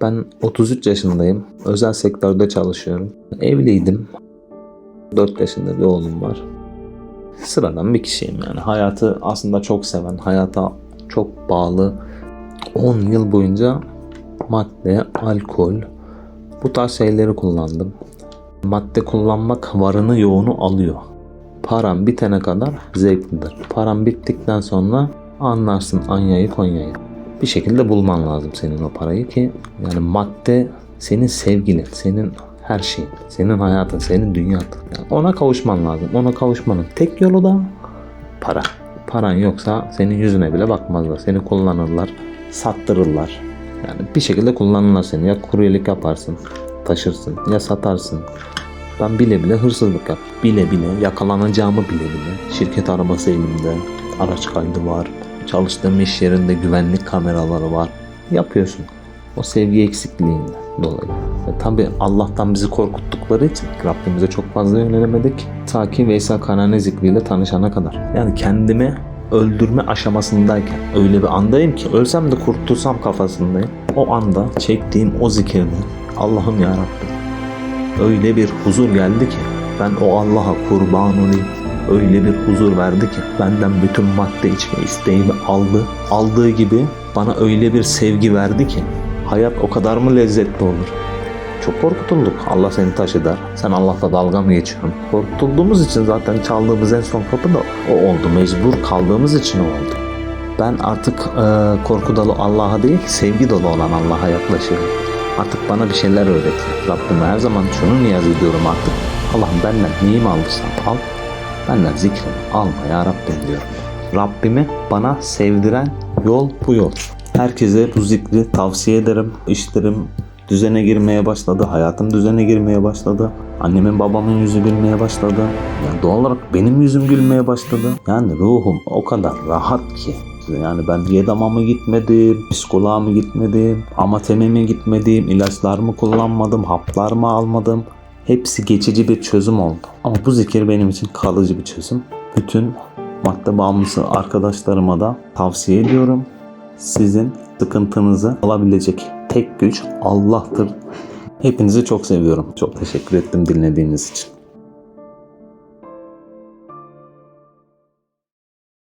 Ben 33 yaşındayım. Özel sektörde çalışıyorum. Evliydim. 4 yaşında bir oğlum var. Sıradan bir kişiyim yani. Hayatı aslında çok seven, hayata çok bağlı. 10 yıl boyunca madde, alkol, bu tarz şeyleri kullandım. Madde kullanmak varını yoğunu alıyor. Param bitene kadar zevklidir. Param bittikten sonra anlarsın Anya'yı Konya'yı. Bir şekilde bulman lazım senin o parayı ki yani madde senin sevgilin, senin her şeyin, senin hayatın, senin dünyan. Yani ona kavuşman lazım. Ona kavuşmanın tek yolu da para. Paran yoksa senin yüzüne bile bakmazlar. Seni kullanırlar, sattırırlar. Yani bir şekilde kullanırlar seni. Ya kuryelik yaparsın, taşırsın ya satarsın. Ben bile bile hırsızlık yap. Bile bile yakalanacağımı bile bile. Şirket arabası elimde. Araç kaydı var. Çalıştığım iş yerinde güvenlik kameraları var. Yapıyorsun. O sevgi eksikliğinden dolayı. Ve tabi Allah'tan bizi korkuttukları için Rabbimize çok fazla yönelemedik. Ta ki Veysel Kanane zikriyle tanışana kadar. Yani kendimi öldürme aşamasındayken öyle bir andayım ki ölsem de kurtulsam kafasındayım. O anda çektiğim o zikirde Allah'ım ya Rabbim öyle bir huzur geldi ki ben o Allah'a kurban olayım. Öyle bir huzur verdi ki benden bütün madde içme isteğimi aldı. Aldığı gibi bana öyle bir sevgi verdi ki hayat o kadar mı lezzetli olur? Çok korkutulduk. Allah seni taşı der. Sen Allah'la dalga mı geçiyorsun? Korkutulduğumuz için zaten çaldığımız en son kapı da o oldu. Mecbur kaldığımız için o oldu. Ben artık e, korku dolu Allah'a değil, sevgi dolu olan Allah'a yaklaşıyorum. Artık bana bir şeyler öğretiyor. Rabbime her zaman şunu niyaz ediyorum artık. Allah'ım benden neyi mi aldıysan al. Benden zikrimi alma ya Rabbim. Rabbimi bana sevdiren yol bu yol. Herkese bu zikri tavsiye ederim. İşlerim düzene girmeye başladı. Hayatım düzene girmeye başladı. Annemin babamın yüzü gülmeye başladı. Yani doğal olarak benim yüzüm gülmeye başladı. Yani ruhum o kadar rahat ki. Yani ben Yedam'a mı gitmedim, psikoloğa mı gitmedim, amateme mi gitmedim, ilaçlar mı kullanmadım, haplar mı almadım. Hepsi geçici bir çözüm oldu. Ama bu zikir benim için kalıcı bir çözüm. Bütün madde bağımlısı arkadaşlarıma da tavsiye ediyorum. Sizin sıkıntınızı alabilecek tek güç Allah'tır. Hepinizi çok seviyorum. Çok teşekkür ettim dinlediğiniz için.